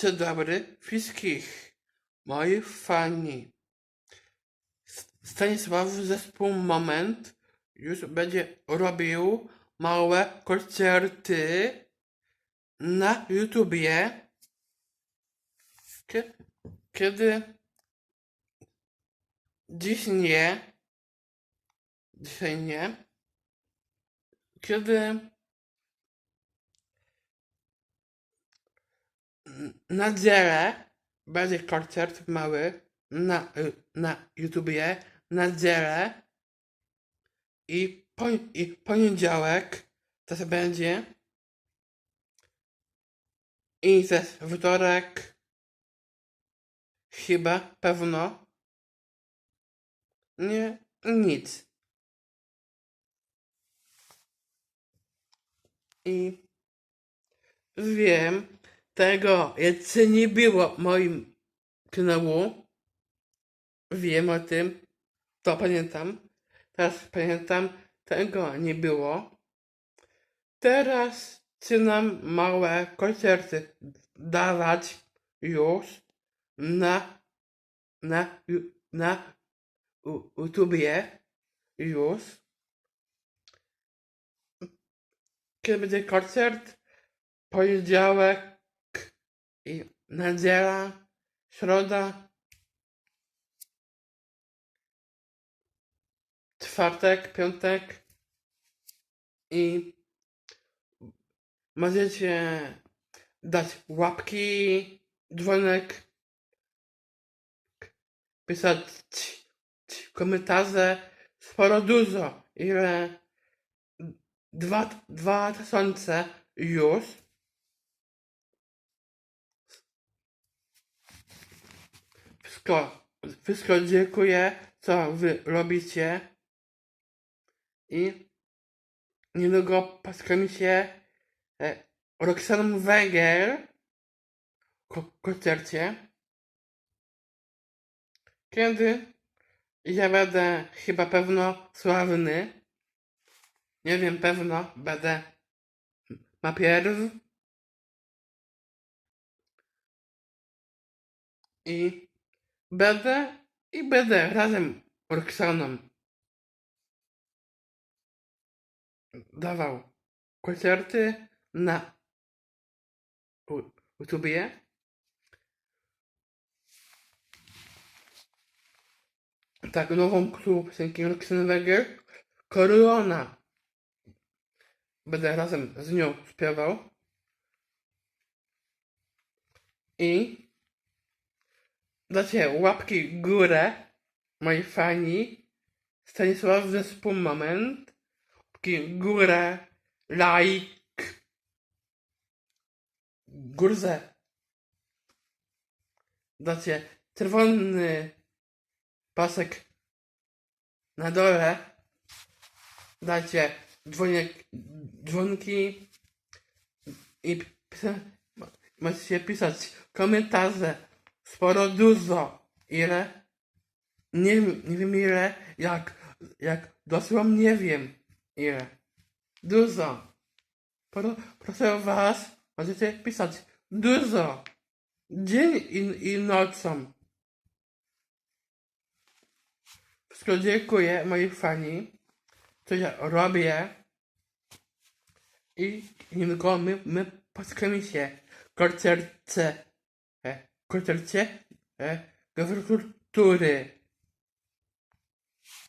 Dzień dobry wszystkich moich fani. Stanisław zespół Moment już będzie robił małe koncerty na YouTubie. Kie- Kiedy dziś nie, dzisiaj nie, kiedy na niedzielę będzie koncert mały na, y, na YouTubie na niedzielę i, po, i poniedziałek też będzie i też wtorek chyba pewno nie nic. I wiem tego jeszcze nie było w moim kanału. Wiem o tym. To pamiętam. Teraz pamiętam. Tego nie było. Teraz zaczynam małe koncerty dawać już na na na YouTubie już. Kiedy będzie koncert? Poniedziałek i niedziela, środa, czwartek, piątek i możecie dać łapki, dzwonek, pisać komentarze, sporo dużo, ile dwa, dwa tysiące już. Wszystko, wszystko dziękuję, co wy robicie. I niedługo paskami się e, Roxaną Węgiel ko koncercie. Kiedy ja będę chyba pewno sławny. Nie wiem, pewno będę na pierw. I będę i będę razem z Roxaną dawał koncerty na YouTubie. Tak, nową klub piosenki Roxany Węgiel. Korona. Będę razem z nią śpiewał. I dacie łapki w górę, moi fani. Stanisław Zespół Moment. Łapki w górę, like. Górze. Dacie czerwony pasek na dole. Dacie dzwonek, dzwonki i możecie pisać komentarze. Sporo, dużo. Ile? Nie, nie wiem ile. Jak, jak dosłownie nie wiem ile. Dużo. Pro, proszę was, możecie pisać dużo. Dzień i, i nocą. Wszystko dziękuję moi fani, co ja robię. I niedługo my, my spotkamy się w koncercie, e, koncercie e, kultury.